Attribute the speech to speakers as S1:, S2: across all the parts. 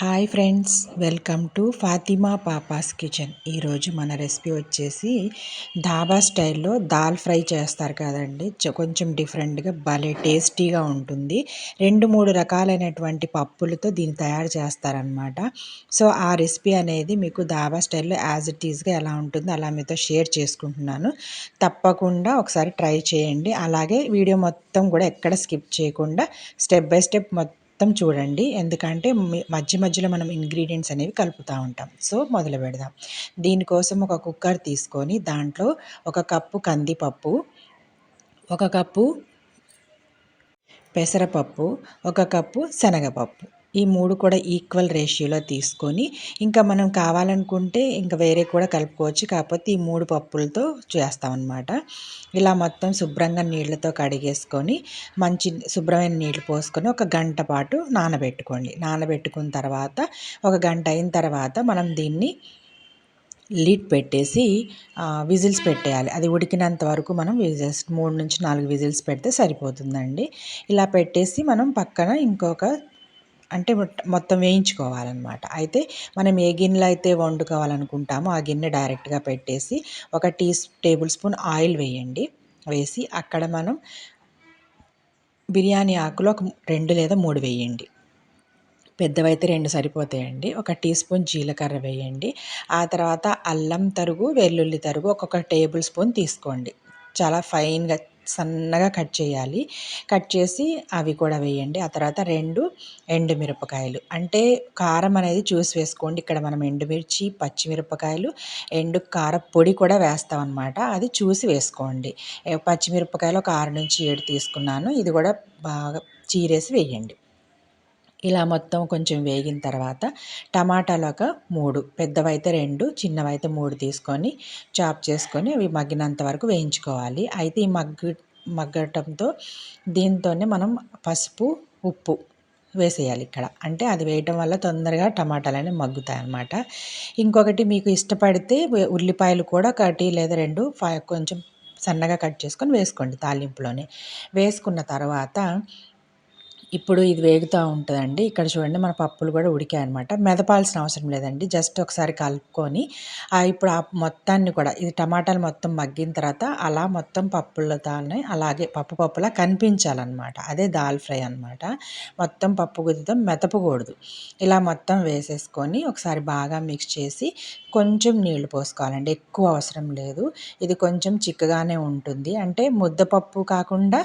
S1: Hi friends welcome to Fatima papa's kitchen. ఈరోజు మన recipe వచ్చేసి ధాబా స్టైల్లో దాల్ ఫ్రై చేస్తారు కదండి. కొంచెం డిఫరెంట్గా భలే టేస్టీగా ఉంటుంది. రెండు మూడు రకాలైనటువంటి పప్పులతో దీన్ని తయారు చేస్తారనమాట సో ఆ రెసిపీ అనేది మీకు ధాబా స్టైల్లో యాజ్ ఇట్ ఈస్గా ఎలా ఉంటుందో అలా మీతో షేర్ చేసుకుంటున్నాను. తప్పకుండా ఒకసారి ట్రై చేయండి. అలాగే వీడియో మొత్తం కూడా ఎక్కడ స్కిప్ చేయకుండా స్టెప్ బై స్టెప్ మొత్తం మొత్తం చూడండి. ఎందుకంటే మధ్య మధ్యలో మనం ఇంగ్రీడియంట్స్ అనేవి కలుపుతూ ఉంటాం. సో మొదలు పెడదాం. దీనికోసం ఒక కుక్కర్ తీసుకొని దాంట్లో ఒక కప్పు కందిపప్పు ఒక కప్పు పెసరపప్పు ఒక కప్పు శనగపప్పు. ఈ మూడు కూడా ఈక్వల్ రేషియోలో తీసుకొని ఇంకా మనం కావాలనుకుంటే ఇంకా వేరే కూడా కలుపుకోవచ్చు. కాకపోతే ఈ మూడు పప్పులతో చేస్తామన్నమాట. ఇలా మొత్తం శుభ్రంగా నీళ్ళతో కడిగేసుకొని మంచి శుభ్రమైన నీళ్ళు పోసుకొని ఒక గంట పాటు నానబెట్టుకోండి. నానబెట్టుకున్న తర్వాత ఒక గంట అయిన తర్వాత మనం దీన్ని లీడ్ పెట్టేసి విజిల్స్ పెట్టేయాలి. అది ఉడికినంత వరకు మనం విజిల్స్ మూడు నుంచి నాలుగు విజిల్స్ పెడితే సరిపోతుందండి. ఇలా పెట్టేసి మనం పక్కన ఇంకొక అంటే మొత్తం వేయించుకోవాలన్నమాట. అయితే మనం ఏ గిన్నెలో అయితే వండుకోవాలనుకుంటామో ఆ గిన్నె డైరెక్ట్గా పెట్టేసి ఒక టీ టేబుల్ స్పూన్ ఆయిల్ వేయండి. వేసి అక్కడ మనం బిర్యానీ ఆకులు ఒక రెండు లేదా మూడు వేయండి. పెద్దవైతే రెండు సరిపోతాయండి. ఒక టీ స్పూన్ జీలకర్ర వేయండి. ఆ తర్వాత అల్లం తరుగు వెల్లుల్లి తరుగు ఒక్కొక్క టేబుల్ స్పూన్ తీసుకోండి. చాలా ఫైన్గా సన్నగా కట్ చేయాలి. కట్ చేసి అవి కూడా వేయండి. ఆ తర్వాత రెండు ఎండుమిరపకాయలు. అంటే కారం అనేది చూసి వేసుకోండి. ఇక్కడ మనం ఎండుమిర్చి పచ్చిమిరపకాయలు ఎండు కార పొడి కూడా వేస్తాం అనమాట అది చూసి వేసుకోండి. పచ్చిమిరపకాయలు ఒక ఆరు నుంచి ఏడు తీసుకున్నాను. ఇది కూడా బాగా చీరేసి వేయండి. ఇలా మొత్తం కొంచెం వేగిన తర్వాత టమాటాలు ఒక మూడు పెద్దవైతే రెండు చిన్నవైతే మూడు తీసుకొని చాప్ చేసుకొని అవి మగ్గినంత వరకు వేయించుకోవాలి. అయితే ఈ మగ్గు మగ్గటంతో దీంతోనే మనం పసుపు ఉప్పు వేసేయాలి ఇక్కడ. అంటే అది వేయటం వల్ల తొందరగా టమాటాలు అనేవి మగ్గుతాయి అన్నమాట ఇంకొకటి మీకు ఇష్టపడితే ఉల్లిపాయలు కూడా ఒకటి లేదా రెండు కొంచెం సన్నగా కట్ చేసుకొని వేసుకోండి తాలింపులోనే. వేసుకున్న తర్వాత ఇప్పుడు ఇది వేగుతూ ఉంటుందండి. ఇక్కడ చూడండి మన పప్పులు కూడా ఉడికాయి అనమాట మెదపాల్సిన అవసరం లేదండి. జస్ట్ ఒకసారి కలుపుకొని ఇప్పుడు ఆ మొత్తాన్ని కూడా ఇది టమాటాలు మొత్తం మగ్గిన తర్వాత అలా మొత్తం పప్పులతోనే అలాగే పప్పు పప్పులా కనిపించాలన్నమాట. అదే దాల్ ఫ్రై అనమాట మొత్తం పప్పు గుద్దుతో మెతపకూడదు. ఇలా మొత్తం వేసేసుకొని ఒకసారి బాగా మిక్స్ చేసి కొంచెం నీళ్ళు పోసుకోవాలండి. ఎక్కువ అవసరం లేదు. ఇది కొంచెం చిక్కగానే ఉంటుంది. అంటే ముద్దపప్పు కాకుండా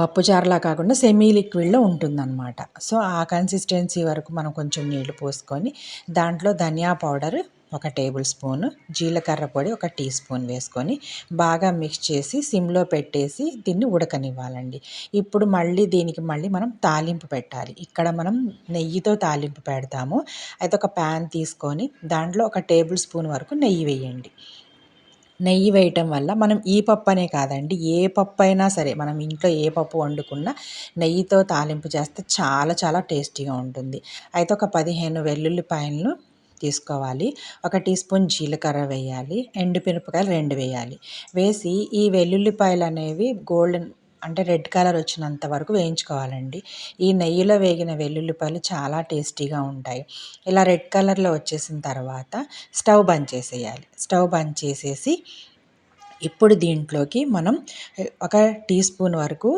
S1: పప్పుచారులా కాకుండా సెమీ లిక్విడ్లో ఉంటుందన్నమాట. సో ఆ కన్సిస్టెన్సీ వరకు మనం కొంచెం నీళ్ళు పోసుకొని దాంట్లో ధనియా పౌడర్ ఒక టేబుల్ స్పూన్ జీలకర్ర పొడి ఒక టీ స్పూన్ వేసుకొని బాగా మిక్స్ చేసి సిమ్లో పెట్టేసి దీన్ని ఉడకనివ్వాలండి. ఇప్పుడు మళ్ళీ దీనికి మళ్ళీ మనం తాలింపు పెట్టాలి. ఇక్కడ మనం నెయ్యితో తాలింపు పెడతాము. అయితే ఒక ప్యాన్ తీసుకొని దాంట్లో ఒక టేబుల్ స్పూన్ వరకు నెయ్యి వేయండి. నెయ్యి వేయటం వల్ల మనం ఈ పప్పు అనే కాదండి ఏ పప్పు అయినా సరే మనం ఇంట్లో ఏ పప్పు వండుకున్నా నెయ్యితో తాలింపు చేస్తే చాలా చాలా టేస్టీగా ఉంటుంది. అయితే ఒక పదిహేను వెల్లుల్లిపాయలను తీసుకోవాలి ఒక టీ స్పూన్ జీలకర్ర వేయాలి ఎండుమిరపకాయలు రెండు వేయాలి. వేసి ఈ వెల్లుల్లిపాయలు అనేవి గోల్డెన్ అంటే రెడ్ కలర్ వచ్చినంత వరకు వేయించుకోవాలండి. ఈ నెయ్యిలో వేగిన వెల్లుల్లిపాయలు చాలా టేస్టీగా ఉంటాయి. ఇలా రెడ్ కలర్లో వచ్చేసిన తర్వాత స్టవ్ బంద్ చేసేయాలి. స్టవ్ బంద్ చేసేసి ఇప్పుడు దీంట్లోకి మనం ఒక టీ స్పూన్ వరకు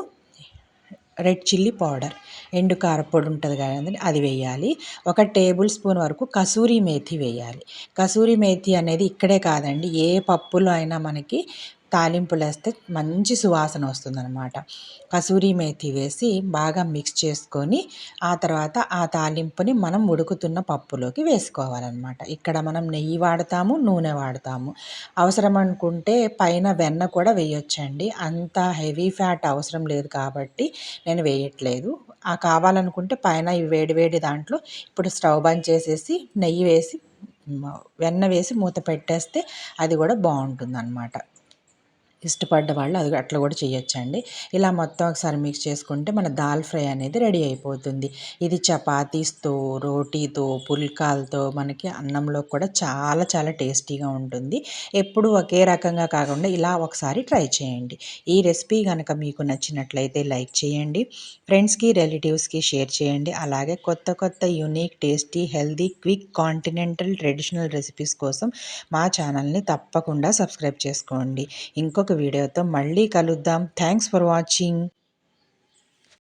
S1: రెడ్ చిల్లీ పౌడర్ ఎండు కారపొడి ఉంటుంది కదండి అది వేయాలి. ఒక టేబుల్ స్పూన్ వరకు కసూరి మేథి వేయాలి. కసూరి మేథి అనేది ఇక్కడే కాదండి ఏ పప్పులో అయినా మనకి తాలింపులు వేస్తే మంచి సువాసన వస్తుందనమాట కసూరి మేతి వేసి బాగా మిక్స్ చేసుకొని ఆ తర్వాత ఆ తాలింపుని మనం ఉడుకుతున్న పప్పులోకి వేసుకోవాలన్నమాట. ఇక్కడ మనం నెయ్యి వాడతాము నూనె వాడతాము. అవసరం అనుకుంటే పైన వెన్న కూడా వేయొచ్చండి. అంత హెవీ ఫ్యాట్ అవసరం లేదు కాబట్టి నేను వేయట్లేదు. ఆ కావాలనుకుంటే పైన వేడి వేడి దాంట్లో ఇప్పుడు స్టవ్ బంద్ చేసేసి నెయ్యి వేసి వెన్న వేసి మూత పెట్టేస్తే అది కూడా బాగుంటుంది అనమాట ఇష్టపడ్డ వాళ్ళు అది అట్లా కూడా చేయొచ్చండి ఇలా మొత్తం ఒకసారి మిక్స్ చేసుకుంటే మన దాల్ ఫ్రై అనేది రెడీ అయిపోతుంది. ఇది చపాతీస్తో రోటీతో పుల్కాలతో మనకి అన్నంలో కూడా చాలా చాలా టేస్టీగా ఉంటుంది. ఎప్పుడు ఒకే రకంగా కాకుండా ఇలా ఒకసారి ట్రై చేయండి. ఈ రెసిపీ కనుక మీకు నచ్చినట్లయితే లైక్ చేయండి. ఫ్రెండ్స్కి రిలేటివ్స్కి షేర్ చేయండి. అలాగే కొత్త కొత్త unique tasty healthy quick continental traditional recipes కోసం మా ఛానల్ని తప్పకుండా సబ్స్క్రైబ్ చేసుకోండి. ఇంకొక ఇంకొక వీడియోతో మళ్ళీ కలుద్దాం. Thanks for watching